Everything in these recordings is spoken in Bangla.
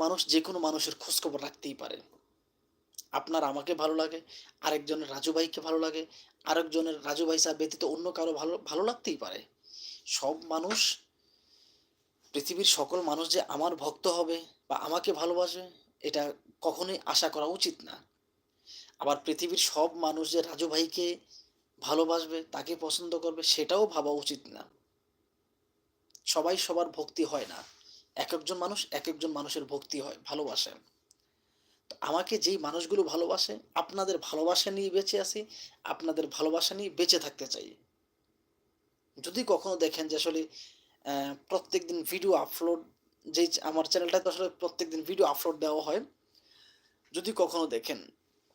মানুষ যে কোনো মানুষের খোঁজখবর রাখতেই পারে। আপনার আমাকে ভালো লাগে, আরেকজনের রাজু ভাইকে ভালো লাগে, আরেকজনের রাজু ভাই সাহেব ব্যতীত অন্য কারও ভালো ভালো লাগতেই পারে। সব মানুষ, পৃথিবীর সকল মানুষ যে আমার ভক্ত হবে বা আমাকে ভালোবাসে, এটা কখনোই আশা করা উচিত না। আবার পৃথিবীর সব মানুষ যে রাজু ভাইকে ভালোবাসবে, তাকে পছন্দ করবে, সেটাও ভাবা উচিত না। সবাই সবার ভক্তি হয় না। এক একজন মানুষ এক একজন মানুষের ভক্তি হয়, ভালোবাসে। তো আমাকে যেই মানুষগুলো ভালোবাসে, আপনাদের ভালোবাসা নিয়ে বেঁচে আছি, আপনাদের ভালোবাসা নিয়ে বেঁচে থাকতে চাই। যদি কখনো দেখেন যে আসলে প্রত্যেক দিন ভিডিও আপলোড যেই আমার চ্যানেলটাতে আসলে প্রত্যেক দিন ভিডিও আপলোড দেওয়া হয়, যদি কখনো দেখেন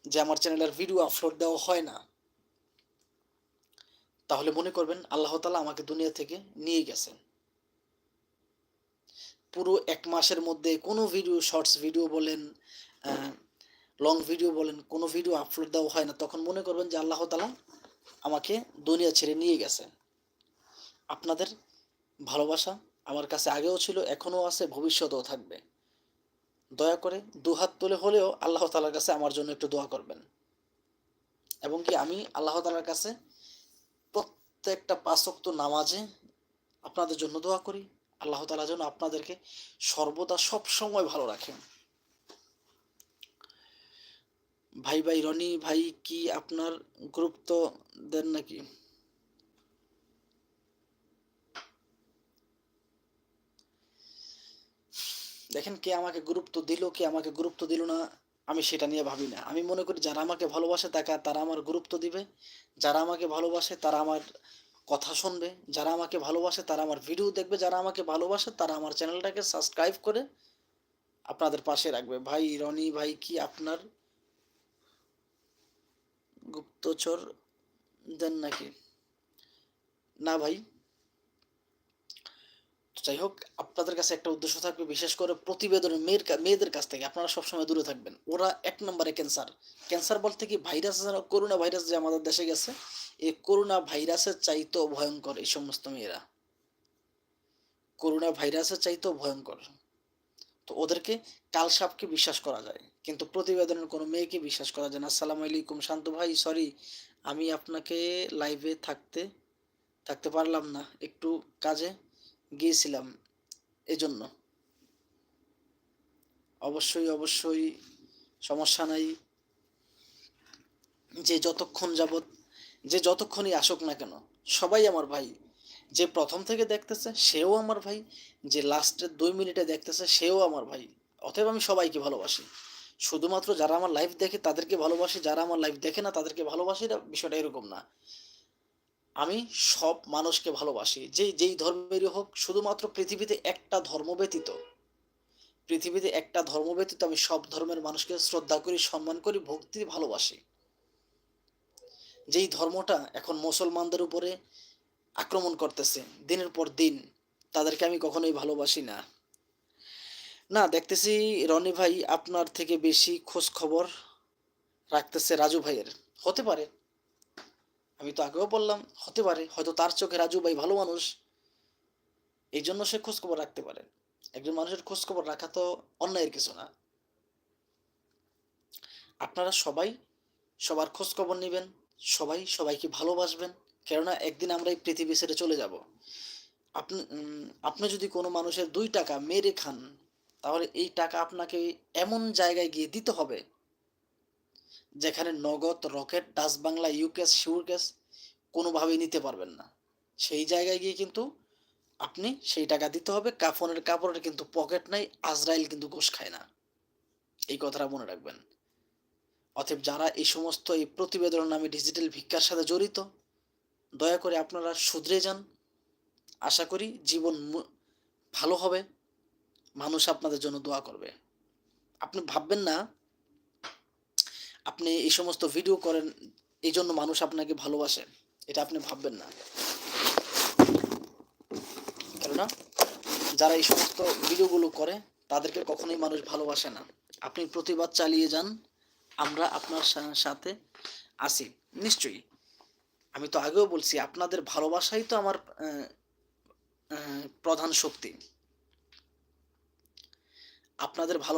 যে আমার চ্যানেলের ভিডিও আপলোড দেওয়া হয় না, তাহলে মনে করবেন আল্লাহ তালা আমাকে দুনিয়া থেকে নিয়ে গেছেন। পুরো এক মাসের মধ্যে কোনো ভিডিও শর্টস ভিডিও বলেন লং ভিডিও বলেন, কোনো ভিডিও আপলোড দেওয়া হয় না। তখন মনে করবেন যে আল্লাহ তালা আমাকে দুনিয়া ছেড়ে নিয়ে গেছে। আপনাদের ভালোবাসা আমার কাছে আগেও ছিল, এখনও আছে, ভবিষ্যতেও থাকবে। দয়া করে দুহাত তুলে হলেও আল্লাহ তালার কাছে আমার জন্য একটু দোয়া করবেন। এবং কি আমি আল্লাহ তালার কাছে প্রত্যেকটা পাঁচক্ত নামাজে আপনাদের জন্য দোয়া করি। আল্লাহ তালা যেন আপনাদেরকে সর্বদা সব সময় ভালো রাখেন। ভাই ভাই, রনি, ভাই, কি আপনার গুরুত্ব দেন নাকি? দেখেন কে আমাকে গুরুত্ব দিল, কে আমাকে গুরুত্ব দিল না, আমি সেটা নিয়ে ভাবি না। আমি মনে করি যারা আমাকে ভালোবাসে তাকে তারা আমার গুরুত্ব দিবে। যারা আমাকে ভালোবাসে তারা আমার কথা শুনবে, যারা আমাকে ভালোবাসে তারা আমার ভিডিও দেখবে, যারা আমাকে ভালোবাসে তারা আমার চ্যানেলটাকে সাবস্ক্রাইব করে আপনাদের পাশে রাখবে। ভাই রনি, ভাই কি আপনার? গুপ্তচর দেন নাকি? না ভাই। যাই হোক, আপনাদের কাছে একটা উদ্দেশ্য থাকবে, বিশেষ করে প্রতিবেদনের মেয়ের মেয়েদের কাছ থেকে। আপনারা সবসময় দূরে থাকবেন। ওরা এক নম্বরে ক্যান্সার ক্যান্সার বলতে কি? ভাইরাস করোনা ভাইরাস যে আমাদের দেশে গেছে, এই করোনা ভাইরাসের চাইতেও ভয়ঙ্কর এই সমস্ত মেয়েরা। করোনা ভাইরাসের চাইতেও ভয়ঙ্কর। তো ওদেরকে কাল সাপকে বিশ্বাস করা যায়। কিন্তু প্রতিবেদনের কোনো মেয়েকে বিশ্বাস করা যায় না। আসসালামু আলাইকুম, শান্ত ভাই সরি আমি আপনাকে লাইভে থাকতে থাকতে পারলাম না। একটু কাজে গিয়েছিলাম এজন্য। অবশ্যই অবশ্যই সমস্যা নাই। যে যতক্ষণ যাবৎ, যে যতক্ষণই আসুক না কেন, সবাই আমার ভাই। যে প্রথম থেকে দেখতেছে, সেও আমার ভাই। যে লাস্টের দুই মিনিটে দেখতেছে, সেও আমার ভাই। অতএব আমি সবাইকে ভালোবাসি। শুধুমাত্র যারা আমার লাইফ দেখে তাদেরকে ভালোবাসি, যারা আমার লাইফ দেখে না তাদেরকে ভালোবাসি বিষয়টা এরকম না। আমি সব মানুষকে ভালোবাসি। যেই যেই ধর্মেরই হোক, শুধুমাত্র পৃথিবীতে একটা ধর্ম ব্যতীত, পৃথিবীতে একটা ধর্ম ব্যতীত আমি সব ধর্মের মানুষকে শ্রদ্ধা করি, সম্মান করি, ভক্তি ভালোবাসি। যেই ধর্মটা এখন মুসলমানদের উপরে আক্রমণ করতেছে, দিনের পর দিন তাদেরকে আমি কখনোই ভালোবাসি না। না, দেখতেছি রনি ভাই আপনার থেকে বেশি খোঁজ খবর রাখতেছে রাজু ভাইয়ের। হতে পারে। আমি তো আগেও বললাম, হতে পারে, হয়তো তার চোখে রাজু ভাই ভালো মানুষ। এই জন্য সে খোঁজ খবর রাখতে পারে। একজন মানুষের খোঁজ খবর রাখা তো অন্যায়ের কিছু না। আপনারা সবাই সবার খোঁজ খবর নেবেন, সবাই সবাইকে ভালোবাসবেন, কেননা একদিন আমরা এই পৃথিবী ছেড়ে চলে যাব। আপনি আপনি যদি কোনো মানুষের দুই টাকা মেরে খান, তাহলে এই টাকা আপনাকে এমন জায়গায় গিয়ে দিতে হবে যেখানে Nagad Rocket Dutch Bangla UCash SureCash কোনোভাবেই নিতে পারবেন না। সেই জায়গায় গিয়ে কিন্তু আপনি সেই টাকা দিতে হবে। কাফনের কাপড়ের কিন্তু পকেট নাই, আজরাইল কিন্তু ঘুষ খায় না। এই কথাটা মনে রাখবেন। অতএব যারা এই সমস্ত এই প্রতিবেদন নামে ডিজিটাল ভিক্ষার সাথে জড়িত, দয়া করে আপনারা শুধরে যান। আশা করি জীবন ভালো হবে। মানুষ আপনাদের জন্য দোয়া করবে। আপনি ভাববেন না আপনি এই সমস্ত ভিডিও করেন, এই জন্য মানুষ আপনাকে ভালোবাসে। এটা আপনি ভাববেন না। কেননা, যারা এই সমস্ত ভিডিওগুলো করে, তাদেরকে কখনোই মানুষ ভালোবাসে না। আপনি প্রতিবাদ চালিয়ে যান, আমরা আপনার সাথে আছি। নিশ্চয়ই। আমি তো আগেও বলছি, আপনাদের ভালোবাসাই তো আমার প্রধান শক্তি। আপনাদের ভালো